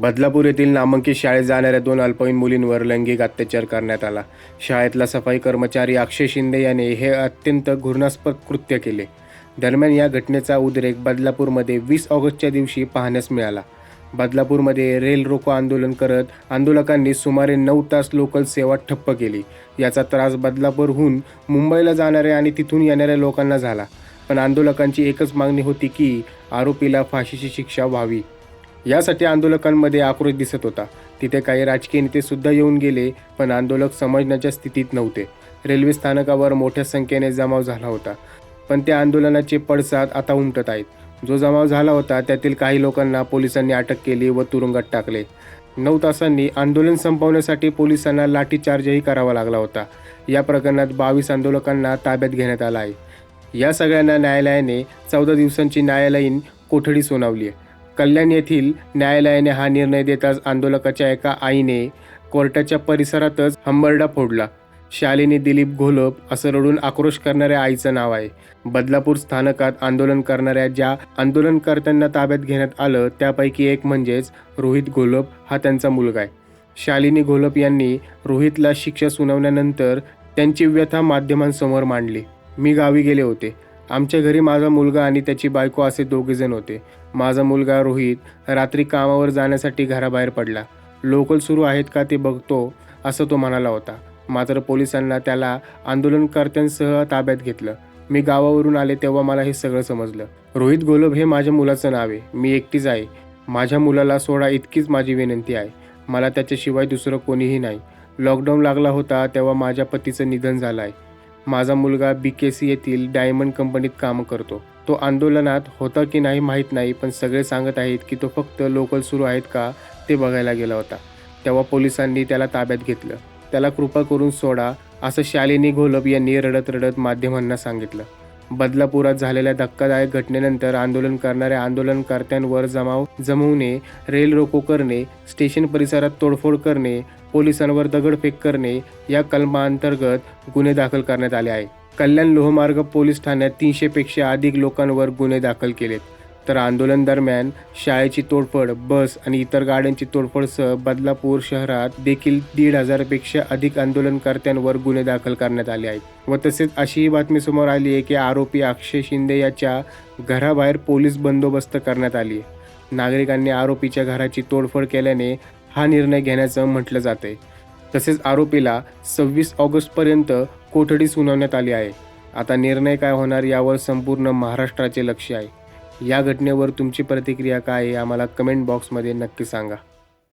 बदलापूर येथील नामांकित शाळेत जाणाऱ्या दोन अल्पवयीन मुलींवर लैंगिक अत्याचार करण्यात आला. शाळेतला सफाई कर्मचारी अक्षय शिंदे याने हे अत्यंत घृणास्पद कृत्य केले. दरम्यान या घटनेचा उद्रेक बदलापूरमध्ये वीस ऑगस्टच्या दिवशी पाहण्यास मिळाला. बदलापूरमध्ये रेल रोको आंदोलन करत आंदोलकांनी सुमारे नऊ तास लोकल सेवा ठप्प केली. याचा त्रास बदलापूरहून मुंबईला जाणाऱ्या आणि तिथून येणाऱ्या लोकांना झाला. पण आंदोलकांची एकच मागणी होती की आरोपीला फाशीची शिक्षा व्हावी. यासाठी आंदोलकांमध्ये आक्रोश दिसत होता. तिथे काही राजकीय नेते सुद्धा येऊन गेले पण आंदोलक समजण्याच्या स्थितीत नव्हते. रेल्वे स्थानकावर मोठ्या संख्येने जमाव झाला होता. पण त्या आंदोलनाचे पडसाद आता उमटत आहेत. जो जमाव झाला होता त्यातील काही लोकांना पोलिसांनी अटक केली व तुरुंगात टाकले. नऊ तासांनी आंदोलन संपवण्यासाठी पोलिसांना लाठीचार्जही करावा लागला होता. या प्रकरणात बावीस आंदोलकांना ताब्यात घेण्यात आला आहे. या सगळ्यांना न्यायालयाने चौदा दिवसांची न्यायालयीन कोठडी सुनावली आहे. कल्याण येथील न्यायालयाने हा निर्णय देताच आंदोलकाच्या एका आईने कोर्टाच्या परिसरातच हंबरडा फोडला. शालिनी दिलीप घोलप असं रडून आक्रोश करणाऱ्या आईचं नाव आहे. बदलापूर स्थानकात आंदोलन करणाऱ्या ज्या आंदोलनकर्त्यांना ताब्यात घेण्यात आलं त्यापैकी एक म्हणजेच रोहित घोलप हा त्यांचा मुलगा आहे. शालिनी घोलप यांनी रोहितला शिक्षा सुनावल्यानंतर त्यांची व्यथा माध्यमांसमोर मांडली. मी गावी गेले होते. आमच्या घरी माझा मुलगा आणि त्याची बायको असे दोघेजण होते. माझा मुलगा रोहित रात्री कामावर जाण्यासाठी घराबाहेर पडला. लोकल सुरू आहेत का ते बघतो असं तो म्हणाला होता. मात्र पोलिसांना त्याला आंदोलनकर्त्यांसह ताब्यात घेतलं. मी गावावरून आले तेव्हा मला हे सगळं समजलं. रोहित गोलब हे माझ्या मुलाचं नाव आहे. मी एकटीच आहे. माझ्या मुलाला सोडा इतकीच माझी विनंती आहे. मला त्याच्याशिवाय दुसरं कोणीही नाही. लॉकडाऊन लागला होता तेव्हा माझ्या पतीचं निधन झालं आहे. माझा मुलगा बी के सी येथील डायमंड कंपनीत काम करतो. तो आंदोलनात होता की नाही माहीत नाही पण सगळे सांगत आहेत की तो फक्त लोकल सुरू आहेत का ते बघायला गेला होता. तेव्हा पोलिसांनी त्याला ताब्यात घेतलं. त्याला कृपा करून सोडा असं शालिनी घोलप यांनी रडत रडत माध्यमांना सांगितलं. बदलापुरात झालेल्या धक्कादायक घटनेनंतर आंदोलन करणाऱ्या आंदोलनकर्त्यांवर जमाव जमवणे रेल रोको करणे स्टेशन परिसरात तोडफोड करणे पोलिसांवर दगडफेक करणे या कलमांतर्गत गुन्हे दाखल करण्यात आले आहे कल्याण लोहमार्ग पोलीस ठाण्यात तीनशेपेक्षा अधिक लोकांवर गुन्हे दाखल केलेत. तर आंदोलन दरम्यान शाळेची तोडफोड बस आणि इतर गाड्यांची तोडफोडसह बदलापूर शहरात देखील दीड हजारपेक्षा अधिक आंदोलनकर्त्यांवर गुन्हे दाखल करण्यात आले आहेत. व तसेच अशीही बातमी समोर आली आहे की आरोपी अक्षय शिंदे याच्या घराबाहेर पोलीस बंदोबस्त करण्यात आली आहे. नागरिकांनी आरोपीच्या घराची तोडफोड केल्याने हा निर्णय घेण्याचं म्हटलं जातंय तसेच आरोपीला सव्वीस ऑगस्टपर्यंत कोठडी सुनावण्यात आली आहे. आता निर्णय काय होणार यावर संपूर्ण महाराष्ट्राचे लक्ष आहे. या घटनेवर तुमची प्रतिक्रिया काय आहे आम्हाला कमेंट बॉक्समध्ये नक्की सांगा.